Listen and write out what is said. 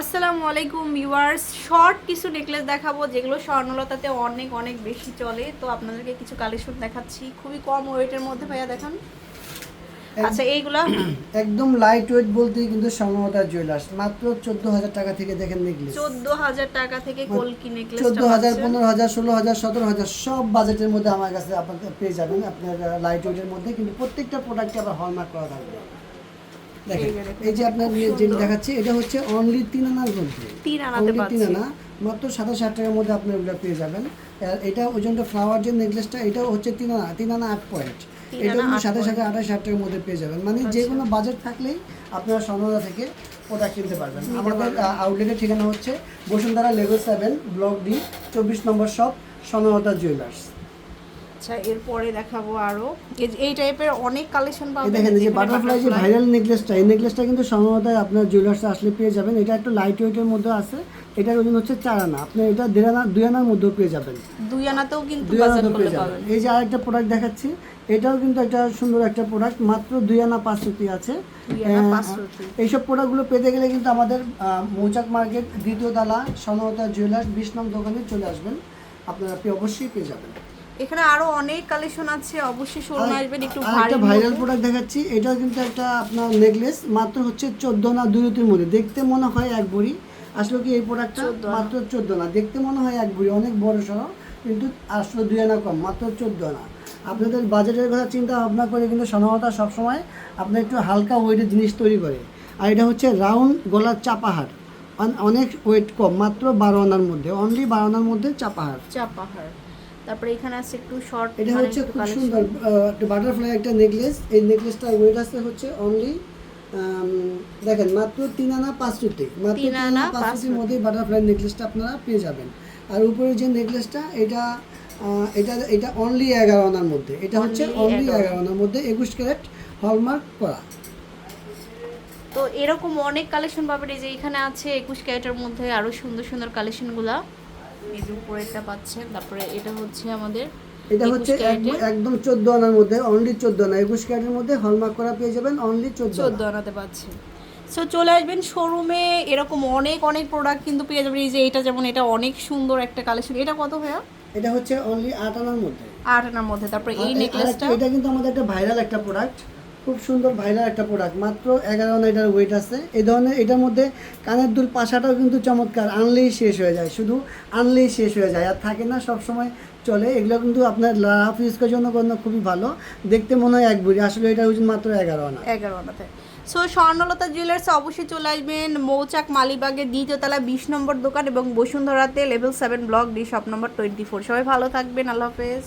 আসসালামু আলাইকুম viewers. Short কিছু নেকলেস দেখাবো যেগুলো স্বর্ণলতাতে অনেক অনেক বেশি চলে। তো আপনাদেরকে কিছু কালেকশন দেখাচ্ছি। খুবই কম ওয়েটের মধ্যে ভাইয়া দেখান। আচ্ছা এইগুলা? একদম লাইট ওয়েট বলতেই কিন্তু স্বর্ণলতা জুয়েলার্স মাত্র চোদ্দ হাজার টাকা থেকে দেখেন নেকলেস চোদ্দ হাজার টাকা থেকে কলকি নেকলেস চোদ্দ হাজার পনেরো হাজার ষোলো হাজার সতেরো হাজার সব বাজেটের মধ্যে আমার কাছে আপনাদের পেয়ে যাবেন। আপনার লাইট ওয়েটের মধ্যে কিন্তু প্রত্যেকটা প্রোডাক্টে আবার হলমার্ক করা থাকবে। দেখেন এই যে আপনার যেটা দেখাচ্ছি এটা হচ্ছে অনলি তিন আনার মধ্যে তিন আনাতে তিন আনা মাত্র সাতাশ হাজার টাকার মধ্যে আপনি ওগুলো পেয়ে যাবেন। এটা ওজনটা ফ্লাওয়ার যে নেকলেসটা এটাও হচ্ছে তিন আনা তিন আনা আট পয়েন্ট এটা আট সাতাশ point। আঠাশ হাজার টাকার মধ্যে পেয়ে যাবেন। মানে যে কোনো বাজেট থাকলেই আপনারা স্বর্ণদা থেকে প্রোডাক্ট কিনতে পারবেন। আমাদের আউটলেটের ঠিকানা হচ্ছে Bashundhara level seven block D চব্বিশ নম্বর শপ স্বর্ণলতা জুয়েলার্স আচ্ছা এরপরে দেখাবো আরও। এই এই টাইপের অনেক কালেকশন পাবেন দেখেন যে বাটারফ্লাই যে ভাইরাল নেকলেসটা এই নেকলেসটা কিন্তু স্বর্ণলতায় আপনার জুয়েলার্সে আসলে পেয়ে যাবেন। এটা একটু লাইট ওয়েটের মধ্যে আছে। এটার ওজন হচ্ছে চার আনা। আপনি এটা দেড় আনা দুই আনার মধ্যেও পেয়ে যাবেন। দুই আনাতেও কিন্তু দুই আনাতেও পেয়ে যাবেন। এই যে আরেকটা প্রোডাক্ট দেখাচ্ছি এটাও কিন্তু একটা সুন্দর একটা প্রোডাক্ট মাত্র দুই আনা পাঁচ রুপি আছে। এইসব প্রোডাক্টগুলো পেতে গেলে কিন্তু আমাদের মৌচাক মার্কেট দ্বিতীয় তালা স্বর্ণলতা জুয়েলার্স বিশ নং দোকানে চলে আসবেন। আপনারা অবশ্যই পেয়ে যাবেন। এখানে আরও অনেক কালেকশন আছে অবশ্যই শোরুমে আসবেন একটু ভারী একটা ভাইরাল প্রোডাক্ট দেখাচ্ছি এটাও কিন্তু একটা আপনার নেকলেস মাত্র হচ্ছে চোদ্দ না দুই রুটির মধ্যে। দেখতে মনে হয় এক বুড়ি আসলে কি এই প্রোডাক্টটা মাত্র চোদ্দ না। দেখতে মনে হয় এক বুড়ি অনেক বড় সড়ো কিন্তু আসলে দুই আনা কম মাত্র চোদ্দ আনা আপনাদের বাজেটের কথা চিন্তা ভাবনা করে কিন্তু সনমতা সবসময় আপনার একটু হালকা ওয়েটের জিনিস তৈরি করে। আর এটা হচ্ছে রাউন্ড গলার চাপাহার অন- অনেক ওয়েট কম মাত্র বারো আনার মধ্যে অনলি বারো আনার মধ্যে চাপাহার চাপাহার তারপরে এখানে আছে একটু শর্ট এটা হচ্ছে খুব সুন্দর একটা বাটারফ্লাই একটা নেকলেস এই নেকলেসটার ওয়েট আছে হচ্ছে অনলি দেখেন মাত্র তিন আনা পাঁচ রুটি মাত্র তিন আনা পাঁচ রুটির মধ্যে বাটারফ্লাই নেকলেসটা আপনারা পেয়ে যাবেন। আর উপরে যে নেকলেসটা এটা এটা এটা অনলি এগারো আনার মধ্যে। এটা হচ্ছে অনলি 11 এগারো। আনার মধ্যে একুশ ক্যারেট হলমার্ক করা। তো এরকম অনেক কালেকশন পাবেন। এই যে এখানে আছে একুশ ক্যারেটের মধ্যে আরও সুন্দর সুন্দর কালেকশনগুলা এই যে উপরেরটা পাচ্ছেন তারপরে এটা হচ্ছে আমাদের এটা হচ্ছে একদম চোদ্দ আনার মধ্যে অনলি চোদ্দ আনা। একুশ ক্যারেটের মধ্যে হলমার্ক করা পেয়ে যাবেন অনলি চোদ্দ চোদ্দ আনাতে পাচ্ছেন সো চলে আসবেন শোরুমে এরকম অনেক অনেক প্রোডাক্ট কিন্তু পেয়ে যাবেন। এই যে এটা যেমন এটা অনেক সুন্দর একটা কালেকশন এটা কত ভাইয়া? এটা হচ্ছে অনলি আট আনার মধ্যে। আট আনার মধ্যে। তারপরে এই নেকলেসটা এটা কিন্তু আমাদের একটা ভাইরাল একটা প্রোডাক্ট খুব সুন্দর ভাইরাল একটা প্রোডাক্ট মাত্র এগারো আনা এটার ওয়েট আছে। এই ধরনের এটার মধ্যে কানের দুল পাশাটাও কিন্তু চমৎকার, আনলেই শেষ হয়ে যায়। শুধু আনলেই শেষ হয়ে যায়। আর থাকে না সব সময় চলে। এগুলো কিন্তু আপনার লাভ ইউজ করার জন্য কোনো খুবই ভালো। দেখতে মনে হয় এক বুড়ি। আসলে এটা ওজন মাত্র এগারো আনা। এগারো আনাতে। সো স্বর্ণলতা জুয়েলার্সে অবশ্যই চলে আসবেন মৌচাক মালিবাগের দ্বিতীয়তলা বিশ নম্বর দোকান এবং বসুন্ধরাতে level seven block D shop number twenty four সবাই ভালো থাকবেন। আল্লাহ হাফেজ।